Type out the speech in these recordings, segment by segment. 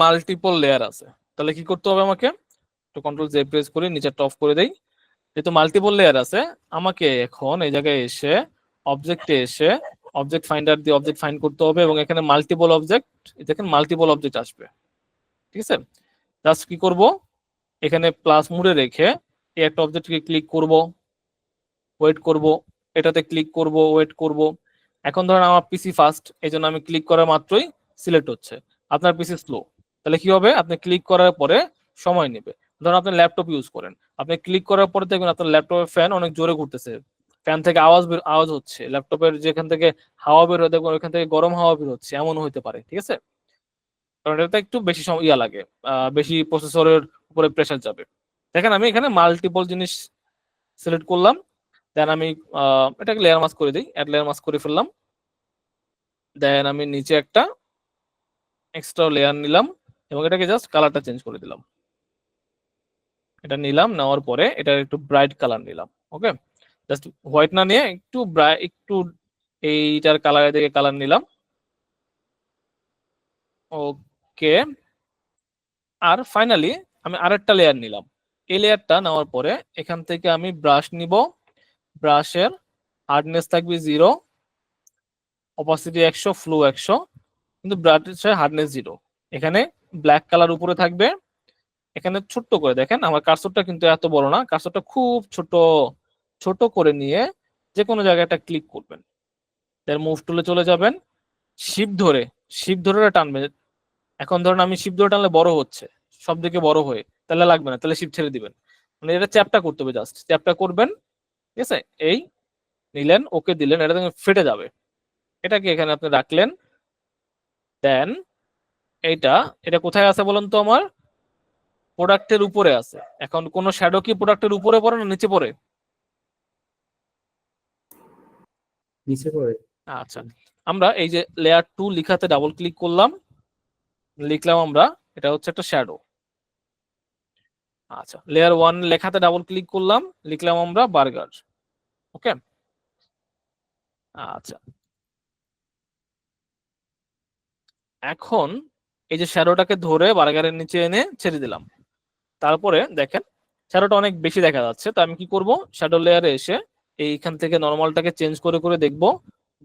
Multiple layer আছে। তাহলে কি করতে হবে আমাকে? একটু কন্ট্রোল জে প্রেস করে নিচেরটা টপ করে দেই। যেহেতু মাল্টিপল লেয়ার আছে, আমাকে এখন এই জায়গায় এসে অবজেক্টে এসে অবজেক্ট ফাইন্ডার দিয়ে অবজেক্ট ফাইন্ড করতে হবে এবং এখানে মাল্টিপল অবজেক্ট দেখেন মাল্টিপল অবজেক্ট আসবে। ঠিক আছে? জাস্ট কি করব? এখানে প্লাস মুড়ে রেখে এই একটা অবজেক্টকে ক্লিক করব ওয়েট করব, এটাতে ক্লিক করব ওয়েট করব। এখন ধরেন আমার পিসি ফাস্ট এই জন্য আমি ক্লিক করা মাত্রই সিলেক্ট হচ্ছে। আপনার পিসি স্লো তাহলে কি হবে? আপনি ক্লিক করার পরে সময় নেবে। ধরুন আপনি ল্যাপটপ ইউজ করেন। আপনি ক্লিক করার পরে দেখবেন আপনার ল্যাপটপের ফ্যান অনেক জোরে ঘুরতেছে। ফ্যান থেকে আওয়াজ আওয়াজ হচ্ছে। ল্যাপটপের যেখান থেকে হাওয়া বের হয়, দেখবেন ওইখান থেকে গরম হাওয়া বের হচ্ছে। এমন হইতে পারে, ঠিক আছে? কারণ এটাতে একটু বেশি ইয়া লাগে। বেশি প্রসেসরের উপরে প্রেশার যাবে। দেখেন আমি এখানে মাল্টিপল জিনিস সিলেক্ট করলাম। দেন আমি এটাকে লেয়ার মাস্ক করে দিই। অ্যাড লেয়ার মাস্ক করে ফেললাম। দেন আমি নিচে একটা এক্সট্রা লেয়ার নিলাম। এবং এটাকে জাস্ট কালারটা চেঞ্জ করে দিলাম। এটা নিলাম, নেওয়ার পরে এটা একটু ব্রাইট কালার নিলাম ওকে জাস্ট হোয়াইট না নিয়ে একটু একটু এইটার কালারের দিকে কালার নিলাম। ওকে আর ফাইনালি আমি আরেকটা লেয়ার নিলাম। এই লেয়ারটা নেওয়ার পরে এখান থেকে আমি ব্রাশ নিব। ব্রাশের হার্ডনেস থাকবে জিরো অপাসিটি একশো ফ্লু একশো, কিন্তু ব্রাশের হার্ডনেস জিরো এখানে ব্ল্যাক কালার উপরে থাকবে। এখানে ছোট্ট করে দেখেন, আমার কার্সরটা কিন্তু এত বড় না কার্সরটা খুব ছোট ছোট করে নিয়ে যে কোনো জায়গায় একটা ক্লিক করবেন। এর মুভ টুলে চলে যাবেন শিপ ধরে শিপ ধরে টানবে এখন ধরুন আমি শিপ ধরে টানলে বড় হচ্ছে, সব দিকে বড় হয়ে, তাহলে লাগবে না, তাহলে শিপ ছেড়ে দিবেন। মানে এটা চ্যাপটা করতে হবে জাস্ট চ্যাপটা করবেন, ঠিক আছে? এই নিলেন ওকে দিলেন, এটা ফেটে যাবে। এটাকে এখানে আপনি রাখলেন দেন এইটা এটা কোথায় আছে বলেন তো আমার? প্রোডাক্টের উপরে আছে। এখন কোন শ্যাডো কি প্রোডাক্টের উপরে পড়ে না নিচে পড়ে? নিচে পড়ে। আচ্ছা আমরা এই যে লেয়ার টু লিখাতে ডাবল ক্লিক করলাম লিখলাম আমরা এটা হচ্ছে একটা শ্যাডো আচ্ছা লেয়ার ওয়ান লেখাতে ডাবল ক্লিক করলাম লিখলাম আমরা বার্গার ওকে আচ্ছা। এখন এই যে শ্যাডোটাকে ধরে বার্গারের নিচে এনে ছেড়ে দিলাম। তারপরে দেখেন শ্যাডোটা অনেক বেশি দেখা যাচ্ছে। তো আমি কি করব? শ্যাডো লেয়ারে এসে এইখান থেকে নর্মালটাকে চেঞ্জ করে করে দেখব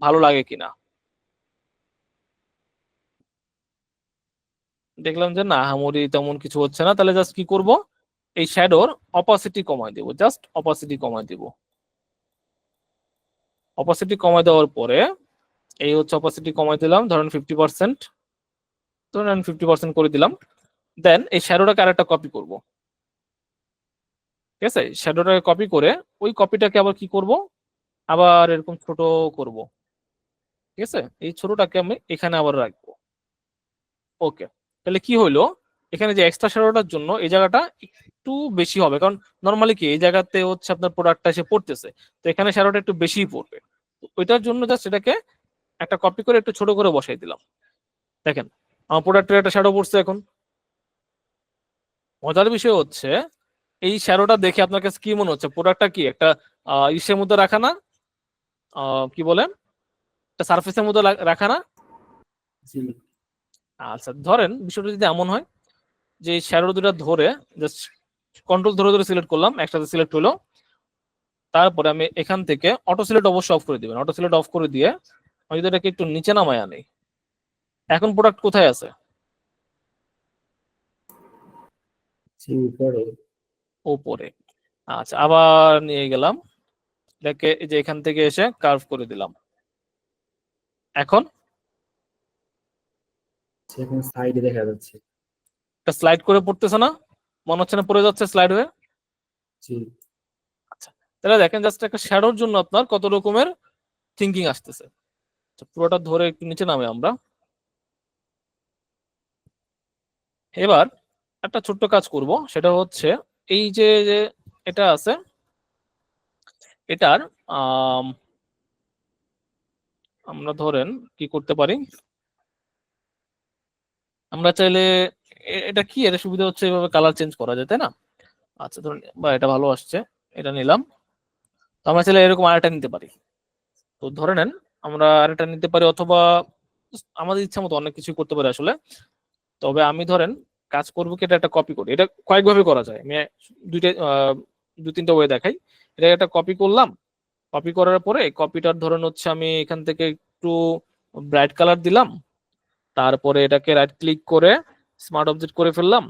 ভালো লাগে কিনা। দেখলাম যে না আহামরি তেমন কিছু হচ্ছে না। তাহলে জাস্ট কি করব? এই শ্যাডোর অপাসিটি কমাই দেব জাস্ট অপাসিটি কমাই দেব। অপাসিটি কমাই দেওয়ার পরে এই হচ্ছে অপাসিটি কমাই দিলাম, ধরেন ফিফটি পার্সেন্ট ধরেন ফিফটি পার্সেন্ট করে দিলাম। দেন এই শ্যাডোটাকে আরেকটা কপি করব। ঠিক আছে? শ্যাডোটাকে কপি করে ওই কপিটাকে আবার কি করব? আবার এরকম ছোট করব। ঠিক আছে? এই ছোটটাকে আমি এখানে আবার রাখব। ওকে তাহলে কি হইল? এখানে যে এক্সট্রা শ্যাডোটার জন্য এই জায়গাটা একটু বেশি হবে। কারণ নর্মালি কি, এই জায়গাতে হচ্ছে আপনার প্রোডাক্টটা এসে পড়তেছে। তো এখানে শ্যাডোটা একটু বেশিই পড়বে। ওইটার জন্য জাস্ট এটাকে একটা কপি করে একটু ছোট করে বসাই দিলাম। দেখেন আমার প্রোডাক্টের একটা শ্যাডো পড়ছে এখন। মজার বিষয় হচ্ছে এই শ্যাডোটা দেখে আপনার কাছে কি মনে হচ্ছে? প্রোডাক্টটা কি? একটা ইসের মধ্যে রাখা না? কি বলেন? একটা সার্ফেসের মধ্যে রাখা না? আচ্ছা ধরেন বিষয়টা যদি এমন হয় যে শ্যাডো দুটা ধরে জাস্ট কন্ট্রোল ধরে ধরে সিলেক্ট করলাম একসাথে সিলেক্ট হলো। তারপরে আমি এখান থেকে অটো সিলেক্ট অবশ্যই অফ করে দিবেন। অটো সিলেক্ট অফ করে দিয়ে আমি যদি এটাকে একটু নিচে নামায় আনি এখন প্রোডাক্ট কোথায় আছে? উপরে। আচ্ছা আবার নিয়ে গেলাম। এটাকে যে এখান থেকে এসে কার্ভ করে দিলাম। এখন? সেখানে সাইডে দেখা যাচ্ছে। এটা স্লাইড করে পড়তেছে না? মনে হচ্ছে না পড়ে যাচ্ছে স্লাইড হয়ে জি তাহলে দেখেন জাস্ট একটা শ্যাডোর জন্য আপনার কত রকমের থিঙ্কিং আসতেছে। পুরোটা ধরে একটু নিচে নামে আমরা। এবার একটা ছোট্ট কাজ করব সেটা হচ্ছে এই যে এটা আছে এটার আম, আমরা ধরেন কি করতে পারি? আমরা চাইলে এটা কি? এটা সুবিধা হচ্ছে এভাবে কালার চেঞ্জ করা যায় তাই না? আচ্ছা ধরুন বা এটা ভালো আসছে এটা নিলাম। তো আমরা চাইলে এরকম আরেকটা নিতে পারি। তো ধরে নেন আমরা আরেকটা নিতে পারি অথবা আমাদের ইচ্ছা মতো অনেক কিছু করতে পারি আসলে। তবে আমি ধরেন কাজ করব কি এটা একটা কপি করি। এটা কয়েকভাবে করা যায়। আমি দুইটা দু তিনটা ওয়ে দেখাই। এটা একটা কপি করলাম। কপি করার পরে কপিটার ধরেন হচ্ছে আমি এখান থেকে একটু ব্রাইট কালার দিলাম। তারপরে এটাকে রাইট ক্লিক করে স্মার্ট অবজেক্ট করে ফেললাম।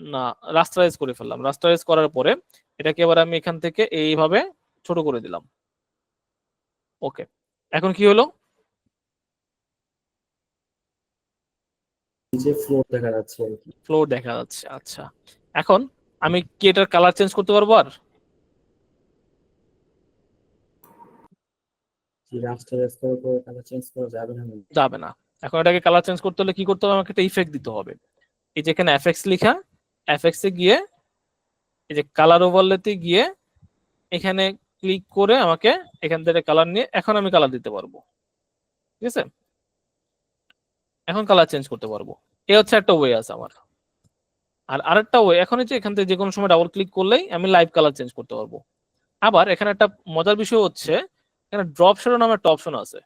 না রাস্টারাইজ করে ফেললাম। রাস্টারাইজ করার পরে এটাকে এবার আমি এখান থেকে এইভাবে ছোট করে দিলাম। ওকে এখন কি হলো? নিচে ফ্লোর দেখা যাচ্ছে আর কি। ফ্লোর দেখা যাচ্ছে আচ্ছা। এখন আমি কি এটার কালার চেঞ্জ করতে পারব আর? যে রাস্টারাইজ করার কালার চেঞ্জ করা যাবে না যাবে না। এখন এটাকে কালার চেঞ্জ করতে হলে কি করতে হবে? আমাকে একটা ইফেক্ট দিতে হবে। এই যে এখানে এফএক্স লেখা এফএক্স এ গিয়ে এই যে কালার ওভারলেতে গিয়ে এখানে ক্লিক করে আমাকে এখান থেকে কালার নিয়ে এখন আমি কালার দিতে পারব। ঠিক আছে? এখন কালার চেঞ্জ করতে পারব। এই হচ্ছে একটা ওয়ে আছে আমার। আর আরেকটা ওয়ে এখন হচ্ছে এখান থেকে যে কোনো সময় ডাবল ক্লিক করলেই আমি লাইভ কালার চেঞ্জ করতে পারব। আবার এখানে একটা মজার বিষয় হচ্ছে, এখানে ড্রপ শ্যাডো নামে একটা অপশন আছে।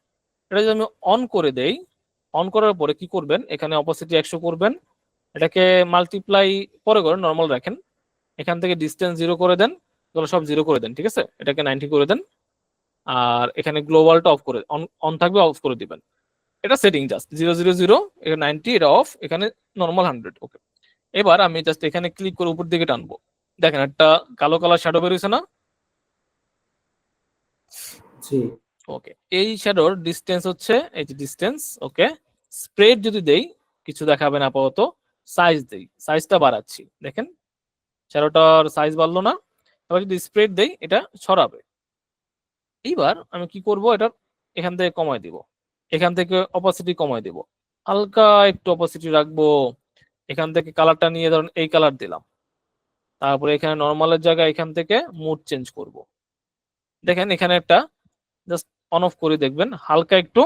এটা যদি আমি অন করে দেই অন করার পরে কি করবেন? এখানে অপোসিটি একশো করবেন। এটাকে মাল্টিপ্লাই পরে করেন নর্মাল রাখেন। এখান থেকে ডিস্টেন্স জিরো করে দেন। এগুলো সব জিরো করে দেন, ঠিক আছে? এটাকে নাইনটি করে দেন। আর এখানে গ্লোবালটা অফ করে অন অন থাকবে অফ করে দিবেন। এটা setting just zero zero zero এখানে নাইনটি এটা অফ এখানে নর্মাল হান্ড্রেড ওকে এবার আমি জাস্ট এখানে ক্লিক করে উপর দিকে টানবো। দেখেন একটা কালো কালার শ্যাডো বেরোছে না? ওকে এই শ্যাডোর ডিস্টেন্স হচ্ছে এই যে ডিস্টেন্স ওকে স্প্রেড যদি দেই কিছু দেখাবে না আপাতত সাইজ দেই সাইজটা বাড়াচ্ছি দেখেন শ্যাডোটার সাইজ বাড়লো না এবার যদি স্প্রেড দেই এটা ছড়াবে। এইবার আমি কি করব এটা এখান থেকে কমায় দিব। এখান থেকে অপাসিটি কমায় দিব। হালকা একটু অপাসিটি রাখব। এখান থেকে কালারটা নিয়ে ধরুন এই কালার দিলাম। তারপরে এখানে নর্মালের জায়গায় এখান থেকে মুড চেঞ্জ করব। দেখেন এখানে একটা জাস্ট অন অফ করে দেখবেন। হালকা একটু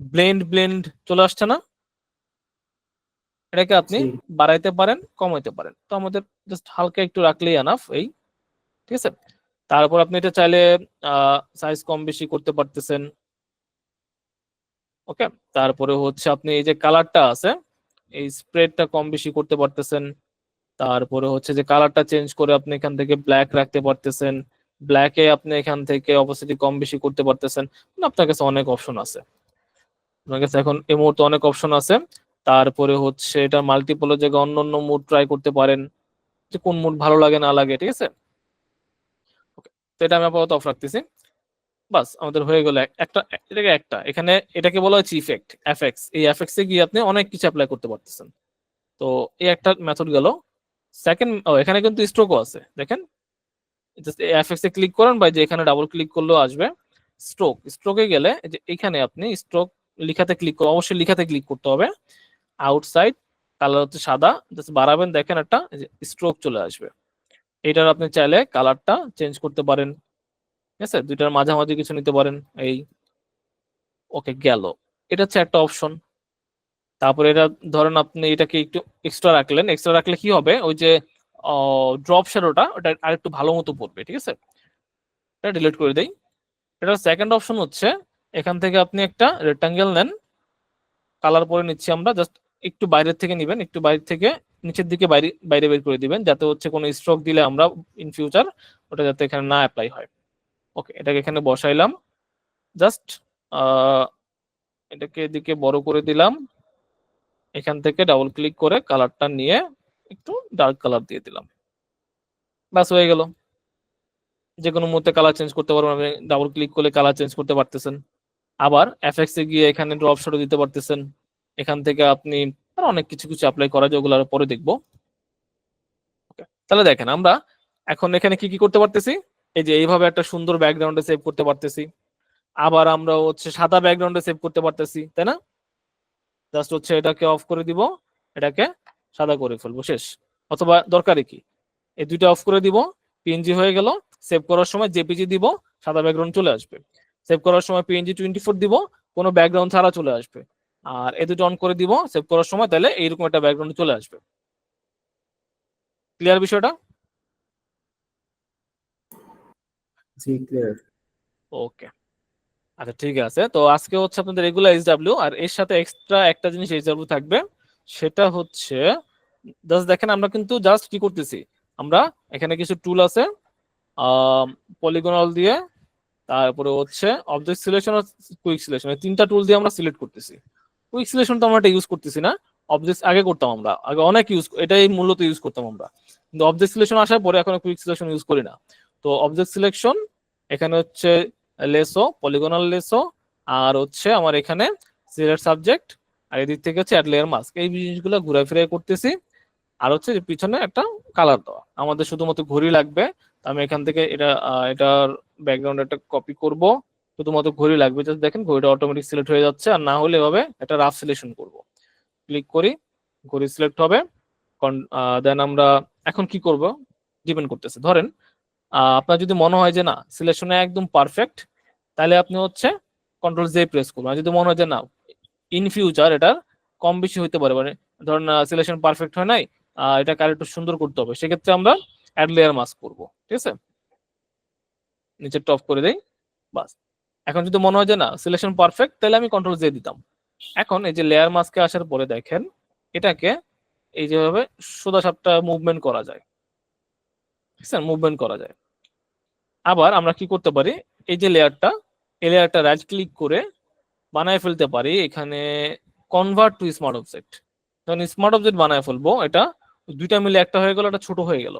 ব্লেন্ড ব্লেন্ড চলে আসছে না? এটাকে আপনি বাড়াইতে পারেন কমাইতে পারেন। তো আমাদের জাস্ট হালকা একটু রাখলেই আনাফ এই। ঠিক আছে? তারপর আপনি এটা চাইলে সাইজ কম বেশি করতে পারতেছেন। ওকে? তারপরে হচ্ছে আপনি এই যে কালারটা আছে, এই স্প্রেডটা কম বেশি করতে পারতেছেন। তারপরে হচ্ছে যে কালারটা চেঞ্জ করে আপনি এখান থেকে ব্ল্যাক রাখতে পারতেছেন। ব্ল্যাকে আপনি এখান থেকে অপোসিটি কম বেশি করতে পারতেছেন। মানে আপনার কাছে অনেক অপশন আছে। আপনার কাছে এখন এই মুহূর্তে অনেক অপশন আছে। তারপরে হচ্ছে এটা মাল্টিপলের জায়গায় অন্য অন্য মুড ট্রাই করতে পারেন। যে কোন মুড ভালো লাগে না লাগে, ঠিক আছে? তো এটা আমি আপাতত অফ রাখতেছি। বাস, আমাদের হয়ে গেল একটা, এটাকে একটা। এখানে এটাকে বলা হচ্ছে ইফেক্ট এফএক্স এই এফএক্স এ গিয়ে আপনি অনেক কিছু অ্যাপ্লাই করতে পারতেছেন। তো এই একটা মেথড গেল। সেকেন্ড এখানে কিন্তু স্ট্রোকও আছে। দেখেন জাস্ট এফএক্স এ ক্লিক করেন বা যে এখানে ডাবল ক্লিক করলেও আসবে। স্ট্রোক স্ট্রোকে গেলে যে এখানে আপনি স্ট্রোক লিখাতে ক্লিক করুন অবশ্যই লিখাতে ক্লিক করতে হবে। আউটসাইড কালার হচ্ছে সাদা জাস্ট বাড়াবেন, দেখেন একটা স্ট্রোক চলে আসবে। এটার আপনি চাইলে কালারটা চেঞ্জ করতে পারেন। ঠিক আছে? দুইটার মাঝামাঝি কিছু নিতে পারেন। এই, ওকে, গেল। এটা হচ্ছে একটা অপশন তারপরে এটা ধরেন আপনি এটাকে একটু এক্সট্রা রাখলেন। এক্সট্রা রাখলে কি হবে? ওই যে ড্রপ শ্যাডোটা ওটা আরেকটু ভালো মতো পড়বে, ঠিক আছে? এটা ডিলিট করে দেই। এটা সেকেন্ড অপশন হচ্ছে, এখান থেকে আপনি একটা রেক্টাঙ্গেল নেন। কালার পরে নিচ্ছি আমরা। জাস্ট একটু বাইরের থেকে নেবেন। একটু বাইরে থেকে নিচের দিকে বাইরে বাইরে বের করে দিবেন। যাতে হচ্ছে কোনো স্ট্রোক দিলে আমরা ইন ফিউচার ওটা যাতে এখানে না অ্যাপ্লাই হয়। ওকে এটাকে এখানে বসাইলাম। জাস্ট এটাকে এদিকে বড় করে দিলাম। এখান থেকে ডাবল ক্লিক করে কালারটা নিয়ে একটু ডার্ক কালার দিয়ে দিলাম। ব্যাস, হয়ে গেল। যে কোনো মুহূর্তে কালার চেঞ্জ করতে পারবেন, আপনি ডাবল ক্লিক করলে কালার চেঞ্জ করতে পারতেছেন। আবার এফএক্স গিয়ে এখানে ড্রপ শটো দিতে পারতেছেন। এখান থেকে আপনি আর অনেক কিছু কিছু অ্যাপ্লাই করা যায় ওগুলো পরে দেখব। তাহলে দেখেন আমরা এখন এখানে কি কি করতে পারতেছি? এই যে এইভাবে একটা সুন্দর ব্যাকগ্রাউন্ডে সেভ করতে পারতেছি। আবার আমরা হচ্ছে সাদা ব্যাকগ্রাউন্ডে সেভ করতে পারতেছি, তাই না? জাস্ট হচ্ছে এটাকে অফ করে দিব, এটাকে সাদা করে ফেলব, শেষ। অথবা দরকারি কি? এই দুইটা অফ করে দিব পিএনজি হয়ে গেল সেভ করার সময় জেপিজি দিব, সাদা ব্যাকগ্রাউন্ড চলে আসবে। সেভ করার সময় পিএনজি টোয়েন্টি ফোর দিব, কোনো ব্যাকগ্রাউন্ড ছাড়া চলে আসবে। আর এ দুটো অন করে দিব সেভ করার সময় তাহলে এইরকম একটা ব্যাকগ্রাউন্ড চলে আসবে। ক্লিয়ার বিষয়টা? জি ওকে আচ্ছা ঠিক আছে। তো আজকে হচ্ছে আপনাদের আর এর সাথে এক্সট্রা একটা জিনিস থাকবে। সেটা হচ্ছে জাস্ট দেখেন আমরা কিন্তু জাস্ট কি করতেছি? আমরা এখানে কিছু টুল আছে পলিগোনাল দিয়ে, তারপরে হচ্ছে অবজেক্ট সিলেকশন কুইক সিলেকশন তিনটা টুল দিয়ে আমরা সিলেক্ট করতেছি। কুইক সিলেকশন তো আমরা এটা ইউজ করতেছি না। অবজেক্ট আগে করতাম আমরা। আগে অনেক ইউজ এটাই মূলত ইউজ করতাম আমরা। কিন্তু অবজেক্ট সিলেকশন আসার পরে এখন কুইক সিলেকশন ইউজ করি না। তো অবজেক্ট সিলেকশন এখানে হচ্ছে লেসো পলিগোনাল লেসো, আর হচ্ছে আমার এখানে সিলেক্ট সাবজেক্ট আর এদিক থেকে হচ্ছে অ্যাড লেয়ার মাস্ক এই জিনিসগুলো ঘুরে ফিরে করতেছি। আর হচ্ছে পিছনে একটা কালার দেওয়া। আমাদের শুধুমাত্র ঘড়ি লাগবে আমি এখান থেকে এটা এটার ব্যাকগ্রাউন্ড একটা কপি করব। শুধুমাত্র ঘড়ি লাগবে। জাস্ট দেখেন, ঘড়িটা অটোমেটিক সিলেক্ট হয়ে যাচ্ছে। আর না হলে এভাবে একটা রাফ সিলেকশন করব। ক্লিক করি, ঘড়ি সিলেক্ট হবে। দেন আমরা এখন কি করব? ডিপেন্ড করতেছে। ধরেন আপনার যদি মনে হয় যে না সিলেকশনে একদম পারফেক্ট তাহলে আপনি হচ্ছে কন্ট্রোল জে প্রেস করবেন আর যদি মনে হয় যে না ইন ফিউচার এটা কম বেশি হইতে পারে মানে ধরেন সিলেকশন পারফেক্ট হয় নাই এটা আর একটু সুন্দর করতে হবে, সেক্ষেত্রে আমরা অ্যাড লেয়ার মাস্ক করব, ঠিক আছে? নিচে টপ করে দেই, বাস। এখন যদি মনে হয় যে না সিলেকশন পারফেক্ট তাহলে আমি কন্ট্রোল জে দিতাম। এখন এই যে লেয়ার মাস্কে আসার পরে দেখেন, এটাকে এই যেভাবে সোজা সাপটা মুভমেন্ট করা যায়। ঠিক মুভমেন্ট করা যায়। আবার আমরা কি করতে পারি? এই যে লেয়ারটা এই লেয়ারটা রাইট ক্লিক করে বানায় ফেলতে পারি এখানে কনভার্ট টু স্মার্ট অবজেক্ট যখন স্মার্ট অবজেক্ট বানায় ফেলব, এটা দুইটা মিলে একটা হয়ে গেল এটা ছোট হয়ে গেল।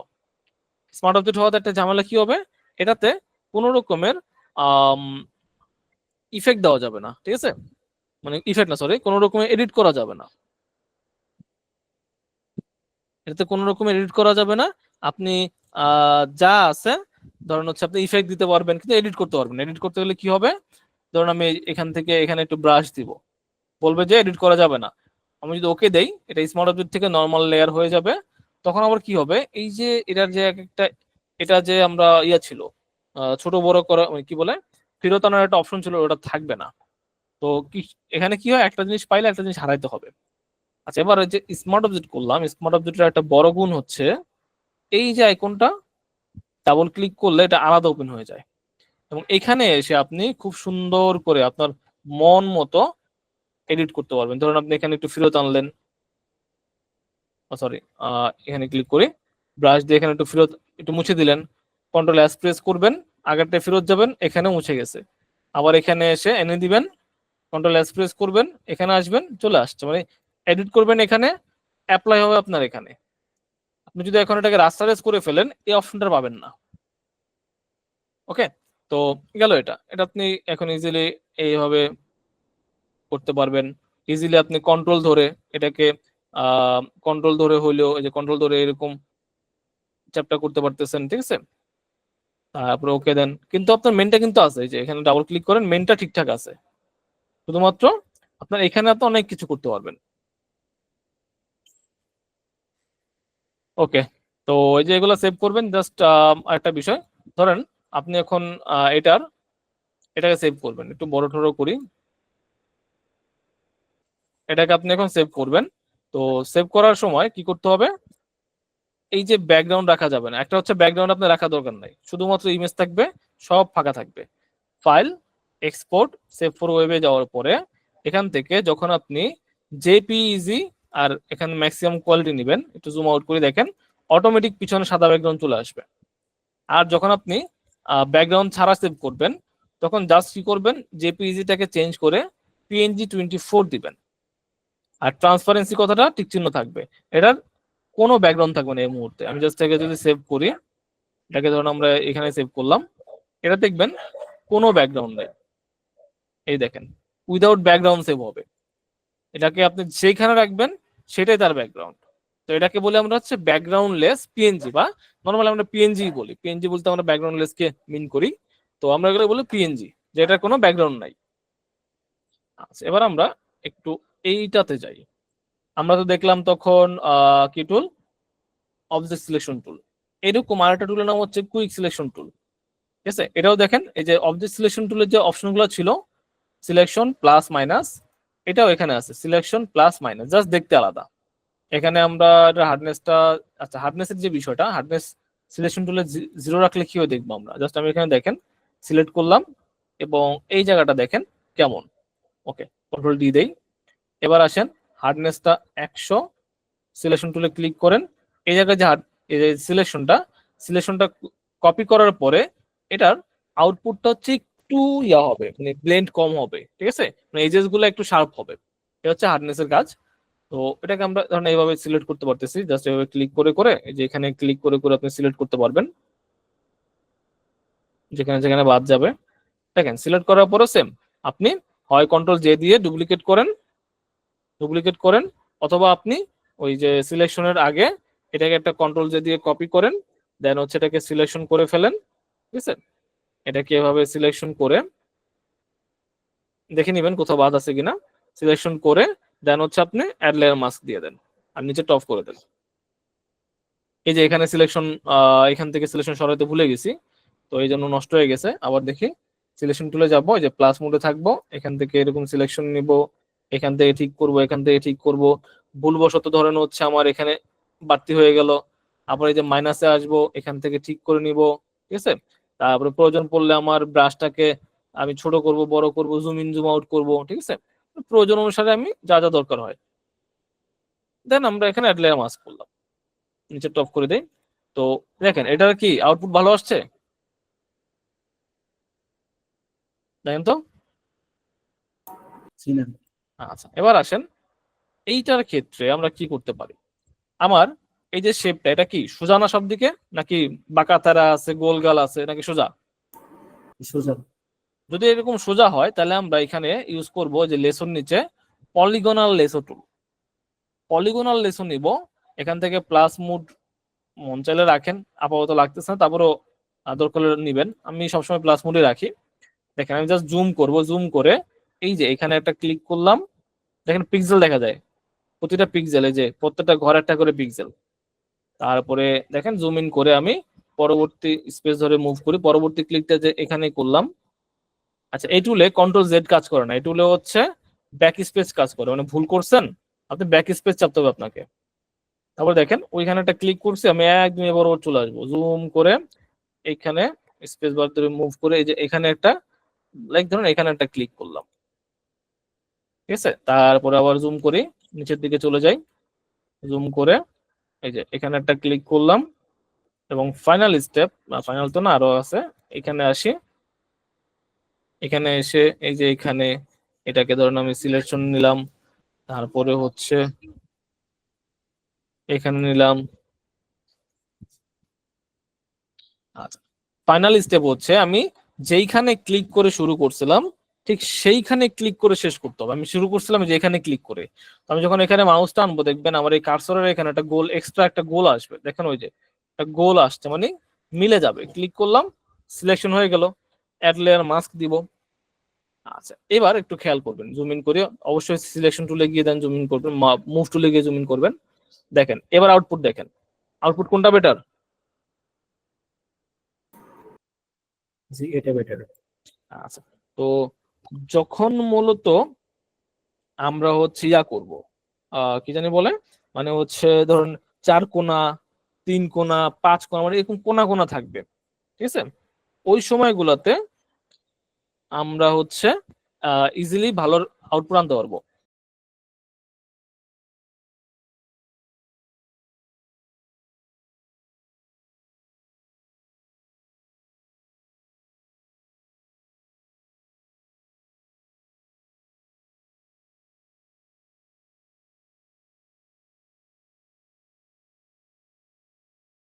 স্মার্ট অবজেক্ট হওয়াতে একটা ঝামেলা কি হবে? এটাতে কোনো রকমের ইফেক্ট দেওয়া যাবে না, ঠিক আছে? মানে ইফেক্ট না সরি কোনো রকমের এডিট করা যাবে না। এটাতে কোনো রকমের এডিট করা যাবে না। আপনি যা আছে, ধরুন হচ্ছে আপনি ইফেক্ট দিতে পারবেন কিন্তু এডিট করতে পারবেন এডিট করতে গেলে কি হবে? ধরুন আমি এখান থেকে এখানে একটু ব্রাশ দিব। বলবে যে এডিট করা যাবে না। আমি যদি ওকে দেই, এটা স্মার্ট অবজেক্ট থেকে নর্মাল লেয়ার হয়ে যাবে, তখন আবার কি হবে? এই যে এটার যে এক একটা, এটা যে আমরা ইয়া ছিল ছোট বড় করা কি বলে? ফেরত আনার একটা অপশন ছিল, ওটা থাকবে না। তো কি, এখানে কি হয়? একটা জিনিস পাইলে একটা জিনিস হারাইতে হবে। আচ্ছা এবার যে স্মার্ট অবজেক্ট করলাম স্মার্ট অবজেক্টের একটা বড় গুণ হচ্ছে এই যে আইকনটা ডাবল ক্লিক করলে এটা আলাদা ওপেন হয়ে যায়। এবং এখানে এসে আপনি খুব সুন্দর করে আপনার মন মতো এডিট করতে পারবেন। ধরুন আপনি এখানে একটু ফেরত আনলেন। সরি এখানে ক্লিক করে ব্রাশ দিয়ে এখানে একটু ফেরত, একটু মুছে দিলেন। কন্ট্রোল এস প্রেস করবেন আগেরটা ফেরত যাবেন এখানে মুছে গেছে। আবার এখানে এসে এনে দিবেন কন্ট্রোল এস প্রেস করবেন, এখানে আসবেন, চলে আসছে। মানে এডিট করবেন এখানে অ্যাপ্লাই হবে আপনার এখানে। আপনি যদি এখন এটাকে রাস্টারেজ করে ফেলেন, এই অপশনটা পাবেন না। ওকে? তো গেল এটা। এটা আপনি এখন ইজিলি এইভাবে করতে পারবেন। ইজিলি আপনি কন্ট্রোল ধরে এটাকে কন্ট্রোল ধরে হইলেও, এই যে কন্ট্রোল ধরে এরকম চ্যাপ্টার করতে পারতেছেন, ঠিক আছে? তারপরে ওকে দেন কিন্তু আপনার মেনটা কিন্তু আছে যে এখানে ডাবল ক্লিক করেন মেনটা ঠিকঠাক আছে। শুধুমাত্র আপনার এখানে আপনি অনেক কিছু করতে পারবেন। ওকে তো এই যে এগুলো সেভ করবেন জাস্ট একটা বিষয়। ধরেন আপনি এখন এটার, এটাকে সেভ করবেন। একটু বড় ঠড়ো করি। এটাকে আপনি এখন সেভ করবেন। তো সেভ করার সময় কি করতে হবে? এই যে ব্যাকগ্রাউন্ড রাখা যাবে না। একটা হচ্ছে ব্যাকগ্রাউন্ড আপনার রাখা দরকার নাই। শুধুমাত্র ইমেজ থাকবে, সব ফাঁকা থাকবে। ফাইল এক্সপোর্ট সেভ ফর ওয়েবে যাওয়ার পরে এখান থেকে যখন আপনি জেপিইজি আর এখানে ম্যাক্সিমাম কোয়ালিটি নেবেন। একটু জুম আউট করে দেখেন অটোমেটিক পিছনে সাদা ব্যাকগ্রাউন্ড চলে আসবে। আর যখন আপনি ব্যাকগ্রাউন্ড ছাড়া সেভ করবেন, তখন জাস্ট কি করবেন জেপিইজিটাকে চেঞ্জ করে পিএনজি টোয়েন্টি ফোর দিবেন। আর ট্রান্সপারেন্সি কথাটা ঠিক চিহ্ন থাকবে। এটার কোনো ব্যাকগ্রাউন্ড থাকবে না এই মুহূর্তে। আমি জাস্ট এটাকে যদি সেভ করি, এটাকে ধরুন আমরা এখানে সেভ করলাম, এটা দেখবেন কোনো ব্যাকগ্রাউন্ড নেই। এই দেখেন উইদাউট ব্যাকগ্রাউন্ড সেভ হবে। এটাকে আপনি যেখানে রাখবেন সেটাই তার ব্যাকগ্রাউন্ড তো এটাকে বলে আমরা হচ্ছে ব্যাকগ্রাউন্ড লেস পিএনজি বা নর্মালি আমরা পিএনজি বলি। পিএনজি বলতে আমরা ব্যাকগ্রাউন্ড লেস কে মিন করি। তো আমরা এগুলো বলি পিএনজি যে এটার কোনো ব্যাকগ্রাউন্ড নাই। আচ্ছা এবার আমরা একটু এইটাতে যাই। আমরা তো দেখলাম তখন কি টুল অবজেক্ট সিলেকশন টুল এরকম আরেকটা টুলের নাম হচ্ছে কুইক সিলেকশন টুল ঠিক আছে? এটাও দেখেন, এই যে অবজেক্ট সিলেকশন টুলের যে অপশনগুলো ছিল সিলেকশন প্লাস মাইনাস এটাও এখানে আছে সিলেকশন প্লাস মাইনাস জাস্ট দেখতে আলাদা। এখানে আমরা হার্ডনেসটা আচ্ছা হার্ডনেসের যে বিষয়টা হার্ডনেস সিলেকশন টুলে জিরো রাখলে কি হয় দেখব আমরা? জাস্ট আমি এখানে দেখেন সিলেক্ট করলাম, এবং এই জায়গাটা দেখেন কেমন। ওকে কন্ট্রোল ডি দেই। এবার আসেন হার্ডনেসটা একশো সিলেকশন টুলে ক্লিক করেন। এই জায়গায় যে hard- এই যে সিলেকশনটা সিলেকশনটা কপি করার পরে এটার আউটপুটটা হচ্ছে একটু ইয়া হবে মানে ব্লেন্ড কম হবে, ঠিক আছে? মানে এজেসগুলো একটু শার্প হবে। এটা হচ্ছে হার্ডনেসের কাজ। তো এটাকে আমরা ধরেন এইভাবে সিলেক্ট করতে পারতেছি জাস্ট এইভাবে ক্লিক করে করে যে এখানে ক্লিক করে করে আপনি সিলেক্ট করতে পারবেন। যেখানে যেখানে বাদ যাবে। দেখেন সিলেক্ট করার পরে সেম আপনি হয় কন্ট্রোল জে দিয়ে ডুপ্লিকেট করেন ডুপ্লিকেট করেন, অথবা আপনি ওই যে সিলেকশনের আগে এটাকে একটা কন্ট্রোল জে দিয়ে কপি করেন দেন হচ্ছে এটাকে সিলেকশন করে ফেলেন, ঠিক আছে? এটাকে এভাবে সিলেকশন করে দেখে নেবেন কোথাও বাদ আছে কিনা। সিলেকশন করে দেন হচ্ছে আপনি অ্যাড লেয়ার মাস্ক দিয়ে দেন। আর নিচে টপ করে দেন। এই যে এখানে সিলেকশন এখান থেকে সিলেকশন সরাইতে ভুলে গেছি। তো এই জন্য নষ্ট হয়ে গেছে। আবার দেখি সিলেকশন টুলে যাব। যে প্লাস মোডে থাকব। এখান থেকে এরকম সিলেকশন নিব। এখান থেকে ঠিক করব, এখান থেকে ঠিক করব। ভুলবশত ধরেন হচ্ছে আমার এখানে বাড়তি হয়ে গেল। আবার এই যে মাইনাসে আসব। এখান থেকে ঠিক করে নিব। ঠিক আছে? তারপরে প্রয়োজন পড়লে আমার ব্রাশটাকে আমি ছোট করব বড় করব জুম ইন জুম আউট করব ঠিক আছে? প্রয়োজন অনুসারে আমি যা যা দরকার হয়। দেন আমরা এখানে অ্যাড লেয়ার মাস্ক করলাম। নিচে টপ করে দেই। তো দেখেন এটার কি আউটপুট ভালো আসছে? দেখেন তো? আচ্ছা এবার আসেন। এইটার ক্ষেত্রে আমরা কি করতে পারি? আমার এই যে শেপটা এটা কি সোজা না সব দিকে নাকি বাঁকা তারা আছে গোল গাল আছে নাকি সোজা? সোজা। যদি এরকম সোজা হয় তাহলে আমরা এখানে ইউজ করব যে লেসন নিচে polygonal lasso tool polygonal lasso নিব এখান থেকে প্লাস মুড মন চাইলে রাখেন আপাতত লাগতেছে না তারপরও আহ, দরকার হলে নিবেন। আমি সবসময় প্লাস মুডে রাখি। দেখেন আমি জাস্ট জুম করব জুম করে এই যে এখানে একটা ক্লিক করলাম দেখেন পিক্সেল দেখা যায়। প্রতিটা পিক্সেলে যে প্রত্যেকটা ঘর একটা করে পিক্সেল তারপরে দেখেন জুম ইন করে আমি পরবর্তী স্পেস ধরে মুভ করি। পরবর্তী ক্লিকটা যে এখানে করলাম। আচ্ছা এই টুলে কন্ট্রোল জেড কাজ করে না। এই টুলে হচ্ছে ব্যাক স্পেস কাজ করে। মানে ভুল করছেন, আপনি ব্যাক স্পেস চাপতে হবে আপনাকে। তারপর দেখেন, ওইখানে একটা ক্লিক করছি, আমি একদম বরাবর চলে আসব। জুম করে এইখানে স্পেস বার ধরে মুভ করে এই যে এখানে একটা লাইক ধরুন এখানে একটা ক্লিক করলাম। ঠিক আছে? তারপরে আবার জুম করি, নিচের দিকে চলে যাই। জুম করে এই যে এখানে একটা ক্লিক করলাম এবং ফাইনাল স্টেপ বা ফাইনাল তো না, আরও আছে। এখানে আসি। এখানে এসে এই যে এখানে এটাকে ধরুন আমি সিলেকশন নিলাম, তারপরে হচ্ছে এখানে নিলাম। আচ্ছা ফাইনাল স্টেপ হচ্ছে আমি যেইখানে ক্লিক করে শুরু করছিলাম ঠিক সেইখানে ক্লিক করে শেষ করতে হবে। আমি শুরু করছিলাম যে এখানে ক্লিক করে। তো আমি যখন এখানে মাউসটা আনব দেখবেন আমার এই কার্সরের এখানে একটা গোল এক্সট্রা একটা গোল আসবে। দেখেন ওই যে একটা গোল আসছে মানে মিলে যাবে। ক্লিক করলাম সিলেকশন হয়ে গেল অ্যাড লেয়ার মাস্ক দিব। আচ্ছা এবার একটু খেয়াল করবেন জুম ইন করে অবশ্যই সিলেকশন টুলে গিয়ে দেন জুম ইন করবেন মুভ টুলে গিয়ে জুম ইন করবেন। দেখেন এবার আউটপুট দেখেন। আউটপুট কোনটা বেটার জি এটা বেটার আচ্ছা তো যখন মূলত আমরা হচ্ছে ইয়া করব কি জানি বলে? মানে হচ্ছে ধরুন চার কোনা, তিন কোনা, পাঁচ কোনা মানে এরকম কোনা কোনা থাকবে, ঠিক আছে? ওই সময়গুলোতে আমরা হচ্ছে ইজিলি ভালো আউটপুট আনতে পারব।